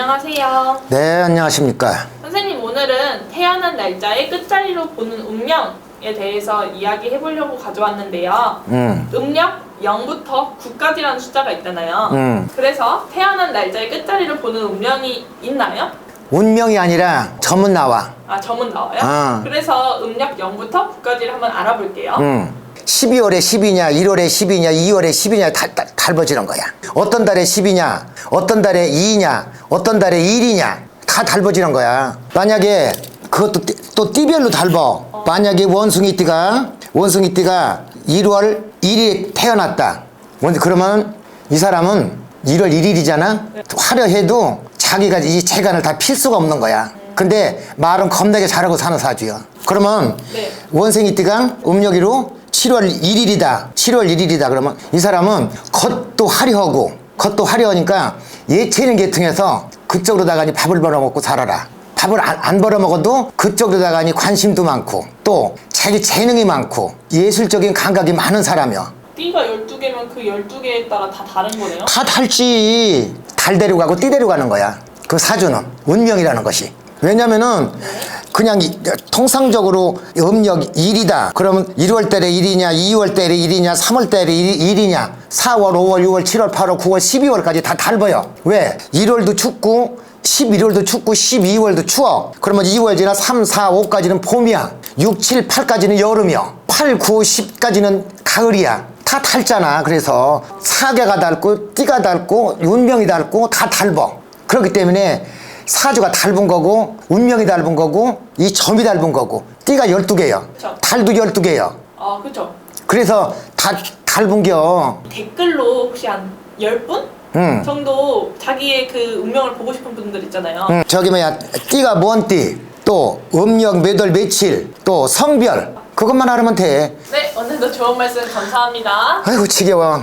안녕하세요. 네, 안녕하십니까. 선생님 오늘은 태어난 날짜의 끝자리로 보는 운명에 대해서 이야기해 보려고 가져왔는데요. 음, 음력 0부터 9까지라는 숫자가 있잖아요. 음. 그래서 태어난 날짜의 끝자리를 보는 운명이 있나요? 운명이 아니라 점은 나와. 아, 점은 나와요? 아. 그래서 음력 0부터 9까지를 한번 알아볼게요. 음. 12월에 10이냐, 1월에 10이냐, 2월에 10이냐 달, 달, 달버지는 거야. 어떤 달에 10이냐, 어떤 달에 2냐, 어떤 달에 1이냐 다 달버지는 거야. 만약에 그것도 띠- 또 띠별로 달버. 만약에 원숭이띠가 원숭이띠가 1월 1일에 태어났다. 뭔- 그러면 이 사람은 1월 1일이잖아. 화려해도 자기가 이 재간을 다 필 수가 없는 거야. 근데 말은 겁나게 잘하고 사는 사주야. 그러면 네. 원생이 띠가 음력이로 7월 1일이다. 7월 1일이다. 그러면 이 사람은 겉도 화려하고 겉도 화려하니까 예체능 계통에서 그쪽으로다가 니 밥을 벌어먹고 살아라. 밥을 안, 안 벌어먹어도 그쪽으로다가 니 관심도 많고 또 자기 재능이 많고 예술적인 감각이 많은 사람이야. 띠가 12개면 그 12개에 따라 다 다른 거네요? 다 달지. 달대로 가고 띠대로 가는 거야. 그 사주는 운명이라는 것이. 왜냐면은 그냥 이- 통상적으로 음력 1이다. 그러면 1월 달에 1이냐, 2월 달에 1이냐, 3월 달에 1, 이냐 4월, 5월, 6월, 7월, 8월, 9월, 12월까지 다 달버요. 왜? 1월도 춥고 11월도 춥고 12월도 추워. 그러면 2월 지나 3, 4, 5까지는 봄이야. 6, 7, 8까지는 여름이야. 8, 9, 10까지는 가을이야. 다 닳잖아. 그래서 사계가 닳고 띠가 닳고 운명이 닳고 다 닳어. 그렇기 때문에 사주가 닳은 거고 운명이 닳은 거고 이 점이 닳은 거고 띠가 12개요. 그쵸. 달도 12개요. 아, 그쵸. 그래서 다 닳은겨. 댓글로 혹시 한 10분? 응. 정도 자기의 그 운명을 보고 싶은 분들 있잖아요. 응, 저기 뭐야 띠가 뭔 띠, 또 음력 몇 월 며칠, 또 성별 그것만 알으면 돼. 네, 오늘도 좋은 말씀 감사합니다. 아이고 지겨워.